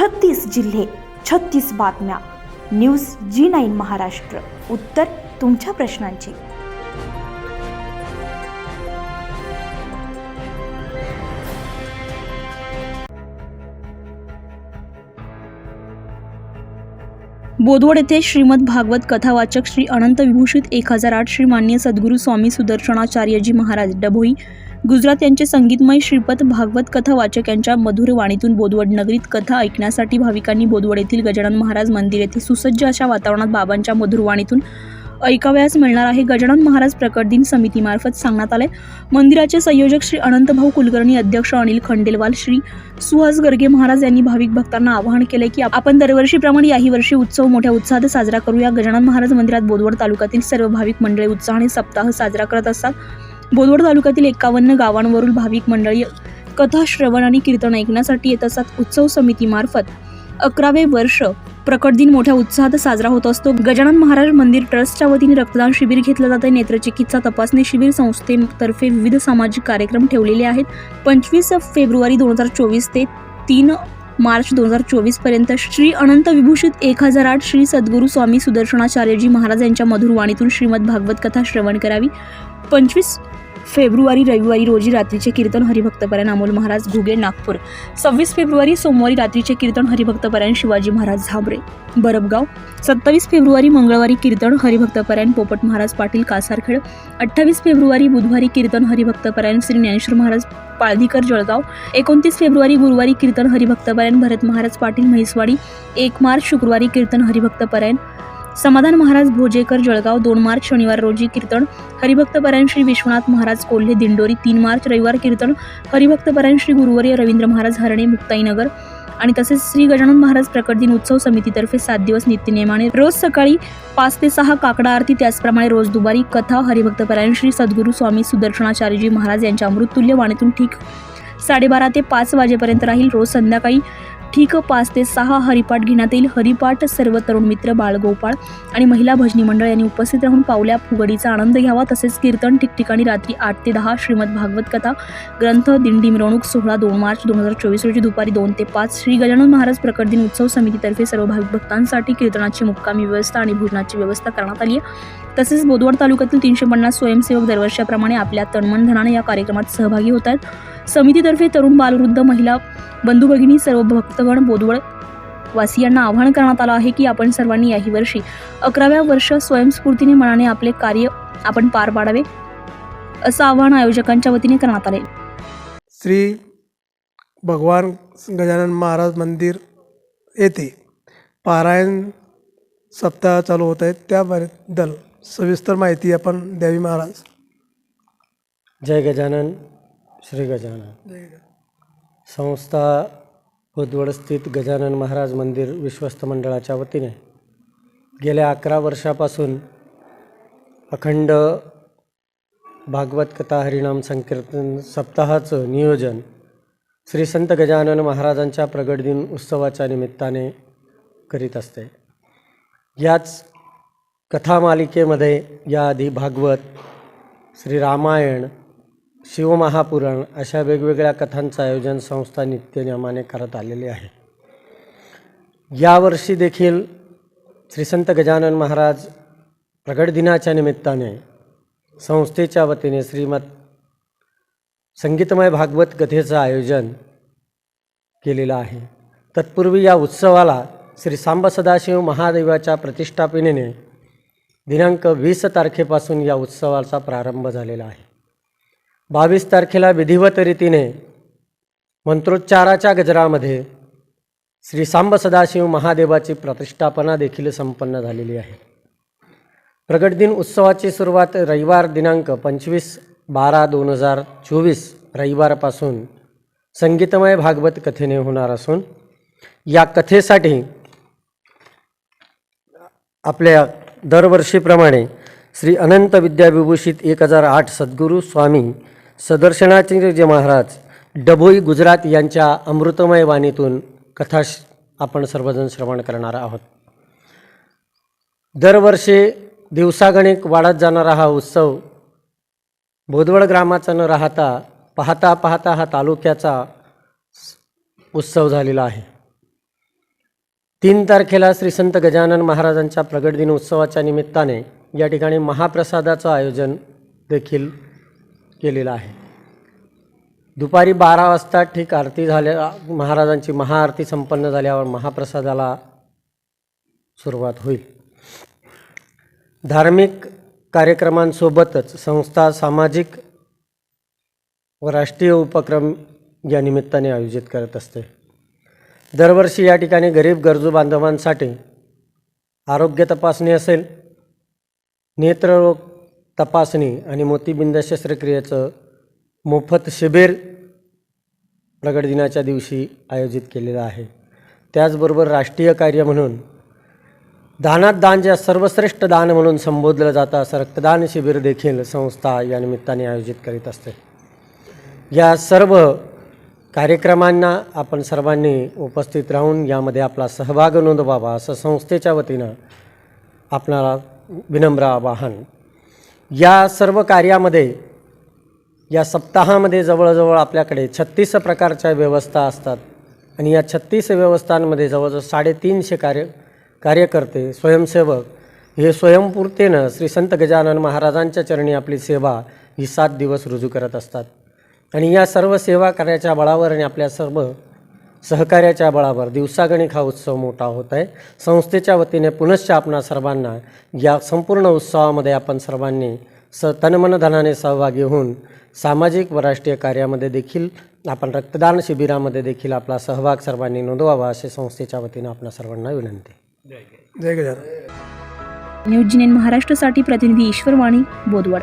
छत्तीस जिल्हे छत्तीस बातम्या. News G nine Maharashtra. उत्तर तुमच्या प्रश्नांची. बोदवड येथे श्रीमद भागवत कथावाचक श्री अनंत विभूषित एक हजार आठ श्री मान्य सद्गुरू स्वामी सुदर्शनाचार्यजी महाराज डभोई गुजरात यांचे संगीतमय श्रीपद भागवत कथा वाचक यांच्या मधुर वाणीतून बोदवड नगरीत कथा ऐकण्यासाठी भाविकांनी बोदवड येथील गजानन महाराज मंदिर येथे सुसज्ज अशा वातावरणात बाबांच्या मधुर वाणीतून ऐकावयास मिळणार आहे. गजानन महाराज प्रकट दिन समितीमार्फत सांगण्यात आले मंदिराचे संयोजक श्री अनंतभाऊ कुलकर्णी अध्यक्ष अनिल खंडेलवाल श्री सुहास गर्गे महाराज यांनी भाविक भक्तांना आवाहन केले की आपण दरवर्षीप्रमाणे याही वर्षी उत्सव मोठ्या उत्साहात साजरा करूया. गजानन महाराज मंदिरात बोदवड तालुक्यातील सर्व भाविक मंडळी उत्साहाने सप्ताह साजरा करत असतात. बोदवड तालुक्यातील एकावन्न गावांवरून भाविक मंडळी कथा श्रवण आणि कीर्तन ऐकण्यासाठी येत असतात उत्सव समितीमार्फत अकरावे वर्ष प्रकट दिन मोठ्या उत्साहात साजरा होत असतो. गजानन महाराज मंदिर ट्रस्टच्या वतीने रक्तदान शिबिर घेतलं जातं नेत्रचिकित्सा तपासणी शिबिर संस्थेतर्फे विविध सामाजिक कार्यक्रम ठेवलेले आहेत. पंचवीस फेब्रुवारी दोन हजार चोवीस ते तीन मार्च दोन हजार चोवीसपर्यंत श्री अनंत विभूषित एक हजार आठ श्री सद्गुरू स्वामी सुदर्शनाचार्यजी महाराज यांच्या मधुर वाणीतून श्रीमद भागवत कथा श्रवण करावी. पंचवीस फेब्रुवारी रविवारी रोजी रात्रीचे कीर्तन हरिभक्तपरायण अमोल महाराज घुगे नागपूर. सव्वीस फेब्रुवारी सोमवारी रात्रीचे कीर्तन हरिभक्तपरायण शिवाजी महाराज झाबरे. बरबगाव सत्तावीस फेब्रुवारी मंगळवारी कीर्तन हरिभक्तपरायण पोपट महाराज पाटील कासारखेड. अठ्ठावीस फेब्रुवारी बुधवारी कीर्तन हरिभक्तपरायण श्री ज्ञानेश्वर महाराज पाळधीकर जळगाव. एकोणतीस फेब्रुवारी गुरुवारी कीर्तन हरिभक्तपरायण भरत महाराज पाटील म्हैसवाडी. एक मार्च शुक्रवारी कीर्तन हरिभक्तपरायण समाधान महाराज भोजेकर जळगाव दोन मार्च शनिवार रोजी कीर्तन हरिभक्तपरायण श्री विश्वनाथ महाराज कोल्हे दिंडोरी तीन मार्च रविवार कीर्तन हरिभक्तपरायण श्री गुरुवर्य रवींद्र महाराज हरणे मुक्ताईनगर. आणि तसेच श्री गजानन महाराज प्रकट दिन उत्सव समितीतर्फे सात दिवस नित्यनियमाने रोज सकाळी पाच ते सहा काकडा आरती त्याचप्रमाणे रोज दुपारी कथा हरिभक्तपरायण श्री सद्गुरू स्वामी सुदर्शनाचार्यजी महाराज यांच्या अमृततुल्य वाणीतून ठीक साडेबारा ते पाच वाजेपर्यंत राहील. रोज संध्याकाळी ठीक पाच ते सहा हरिपाठ घेण्यात येईल. हरिपाठ सर्व तरुण मित्र बाळगोपाळ आणि महिला भजनी मंडळ यांनी उपस्थित राहून पावल्या फुगडीचा आनंद घ्यावा. तसेच कीर्तन ठिकठिकाणी रात्री आठ ते दहा श्रीमद भागवत कथा ग्रंथ दिंडी मिरवणूक सोहळा दोन मार्च दोन हजार चोवीस रोजी दुपारी दोन ते पाच श्री गजानन महाराज प्रकट दिन उत्सव समितीतर्फे सर्व भाविक भक्तांसाठी कीर्तनाची मुक्कामी व्यवस्था आणि भोजनाची व्यवस्था करण्यात आली आहे. तसेच बोदवड तालुक्यातील तीनशे पन्नास स्वयंसेवक दरवर्षाप्रमाणे आपल्या तनमनधनाने या कार्यक्रमात सहभागी होत आहेत. समितीतर्फे तरुण बालवृद्ध महिला बंधू भगिनी सर्व भक्तगण बोदवड वासियांना आवाहन करण्यात आलं आहे की आपण सर्वांनी याही वर्षी अकराव्या वर्ष स्वयंस्फूर्तीने मनाने आपले कार्य आपण पार पाडावे असं आवाहन आयोजकांच्या वतीने करण्यात आले. श्री भगवान गजानन महाराज मंदिर येथे पारायण सप्ताह चालू होत आहेत त्याबद्दल सविस्तर माहिती आपण द्यावी महाराज. जय गजानन. श्री गजानन संस्था बुधवड स्थित गजानन महाराज मंदिर विश्वस्त मंडळाच्या वतीने गेल्या अकरा वर्षापासून अखंड भागवत कथा हरिनाम संकीर्तन सप्ताहाचं नियोजन श्री संत गजानन महाराजांच्या प्रगट दिन उत्सवाच्या निमित्ताने करीत असते. याच कथामालिकेमध्ये याआधी भागवत श्री रामायण शिवमहापुराण अशा वेगवेगळ्या कथांचं आयोजन संस्था नित्यनियमाने करत आलेली आहे. यावर्षी देखील श्री संत गजानन महाराज प्रगट दिनाच्या निमित्ताने संस्थेच्या वतीने श्रीमद संगीतमय भागवत कथेचं आयोजन केलेलं आहे. तत्पूर्वी या उत्सवाला श्री सांब सदाशिव महादेवाच्या प्रतिष्ठापनेने दिनांक वीस तारखेपासून या उत्सवाचा प्रारंभ झालेला आहे. बावीस तारखेला विधिवत रीतीने मंत्रोच्चाराच्या गजरामध्ये श्री सांब सदाशिव महादेवाची प्रतिष्ठापना देखील संपन्न झालेली आहे. प्रगट दिन उत्सवाची सुरुवात रविवार दिनांक पंचवीस बारा दोन हजार चोवीस रविवारपासून संगीतमय भागवत कथेने होणार असून या कथेसाठी आपल्या दरवर्षीप्रमाणे श्री अनंत विद्याविभूषित एक हजार आठ सद्गुरू स्वामी सदर्शनाचार्य महाराज डभोई गुजरात यांच्या अमृतमय वाणीतून कथा आपण सर्वजण श्रवण करणार आहोत. दरवर्षी दिवसागणिक वाढत जाणारा हा उत्सव बोदवड ग्रामाचा न राहता पाहता पाहता हा तालुक्याचा उत्सव झालेला आहे. तीन तारखेला श्री संत गजानन महाराजांच्या प्रगट दिन उत्सवाच्या निमित्ताने या ठिकाणी महाप्रसादाचं आयोजन देखील केलेलं आहे. दुपारी बारा वाजता ठीक आरती झाल्या महाराजांची महाआरती संपन्न झाल्यावर महाप्रसादाला सुरुवात होईल. धार्मिक कार्यक्रमांसोबतच संस्था सामाजिक व राष्ट्रीय उपक्रम या निमित्ताने आयोजित करत असते. दरवर्षी या ठिकाणी गरीब गरजू बांधवांसाठी आरोग्य तपासणी असेल नेत्ररोग तपासणी आणि मोतीबिंद शस्त्रक्रियेचं मोफत शिबिर प्रगट दिनाच्या दिवशी आयोजित केलेलं आहे. त्याचबरोबर राष्ट्रीय कार्य म्हणून दानात दान ज्या सर्वश्रेष्ठ दान म्हणून संबोधलं जातं असं रक्तदान शिबिर देखील संस्था या निमित्ताने आयोजित करीत असते. या सर्व कार्यक्रमांना आपण सर्वांनी उपस्थित राहून यामध्ये आपला सहभाग नोंदवावा असं संस्थेच्या वतीनं आपणाला विनम्र आवाहन या सर्व कार्यामध्ये या सप्ताहामध्ये जवळजवळ आपल्याकडे छत्तीस प्रकारच्या व्यवस्था असतात. आणि या छत्तीस व्यवस्थांमध्ये जवळजवळ साडेतीनशे कार्य कार्यकर्ते स्वयंसेवक हे स्वयंपूर्तेनं श्री संत गजानन महाराजांच्या चरणी आपली सेवा ही सात दिवस रुजू करत असतात. आणि या सर्व सेवा कार्याच्या बळावर आणि आपल्या सर्व सहकार्याच्या बळावर दिवसागणिक हा उत्सव मोठा होत आहे. संस्थेच्या वतीने पुनश्च आपणा सर्वांना या संपूर्ण उत्सवामध्ये आपण सर्वांनी स तनमन धनाने सहभागी होऊन सामाजिक व राष्ट्रीय कार्यामध्ये देखील आपण रक्तदान शिबिरामध्ये देखील आपला सहभाग सर्वांनी नोंदवावा असे संस्थेच्या वतीनं आपणा सर्वांना विनंती. न्यूज जिनेन महाराष्ट्रासाठी प्रतिनिधी ईश्वर वाणी बोदवड